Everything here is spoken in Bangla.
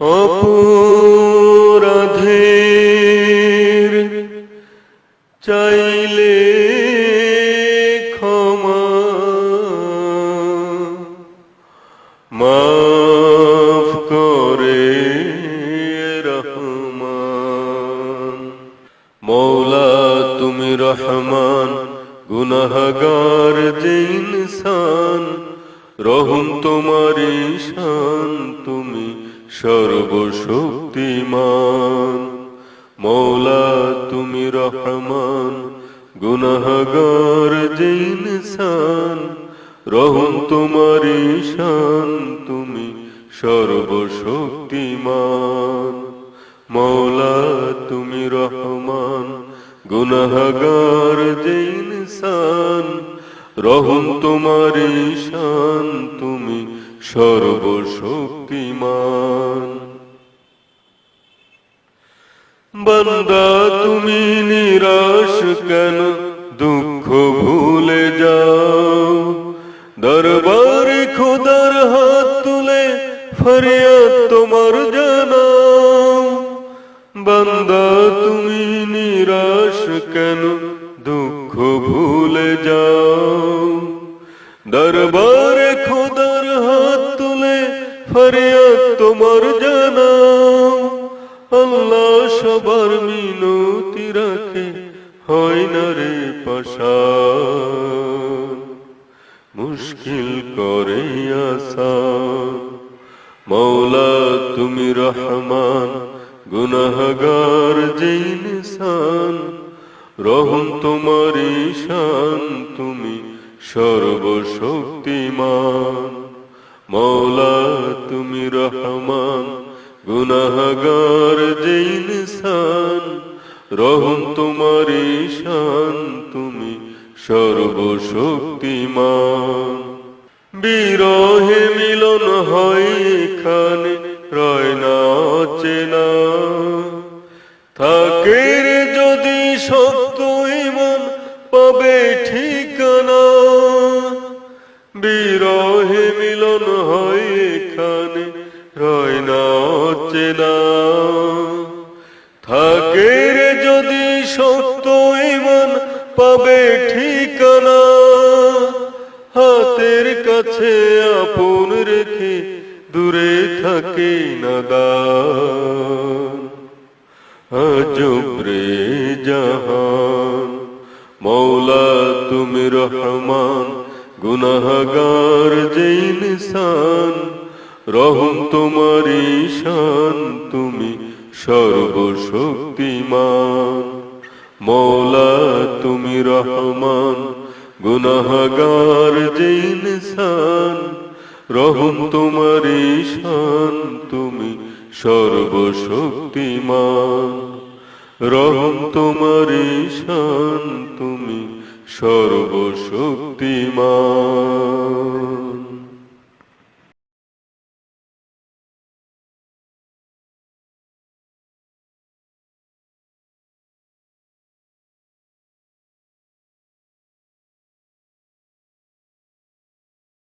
অপরাধের চাইলে ক্ষমা মাফ করে রহমান। মৌলা তুমি রহমান, গুনাহগার যে ইনসান, রহম তোমার শান তুমি সর্বশক্তিমান। মৌলা, তুমি রহমান, গুনাহগার যে ইনসান, রহম তোমার শান, তুমি সর্বশক্তিমান। মৌলা, তুমি রহমান, গুনাহগার যে ইনসান, রহম তোমার শান, তুমি সর্বশক্তিমান। বান্দা, তুমি নিরাশ কেন? দুঃখ ভুলে যাও। দরবারে খোদার হাত তুলে ফরিয়াদ তোমার জানাও। বান্দা, তুমি নিরাশ কেন? দুঃখ ভুলে যাও। দরবারে খোদার হাত ফরিয়াদ তোমার জানাও আল্লাহ সবার মিনতি রাখে, হয় না রে পাশান। মুশকিল করে আসা মৌলা তুমি রহমান, গুনাহগার যে ইনসান। রহম তোমার শান, তুমি সর্বশক্তিমান। মৌলা, তুমি রহমান, গুনাহগার যে ইনসান, রহম তোমার শান, তুমি সর্বশক্তিমান। বিরহে মিলন হয় এখানে, রয় না চেনা। থাকে বিরহে মিলন হয় এখানে। রয় না চেনা। থাকে যদি সত্য ইমান পাবে ঠিকানা। হাতের কাছে আপন রেখে দূরে থাকে নাদান আজব্রে জাহান। মৌলা তুমি রহমান। গুনাহগার যে ইনসান, রহম তোমার শান, তুমি সর্বশক্তিমান। মৌলা, তুমি রহমান, গুনাহগার যে ইনসান, রহম তোমার শান, তুমি সর্বশক্তিমান। রহম তোমার শান, তুমি সর্বশক্তিমা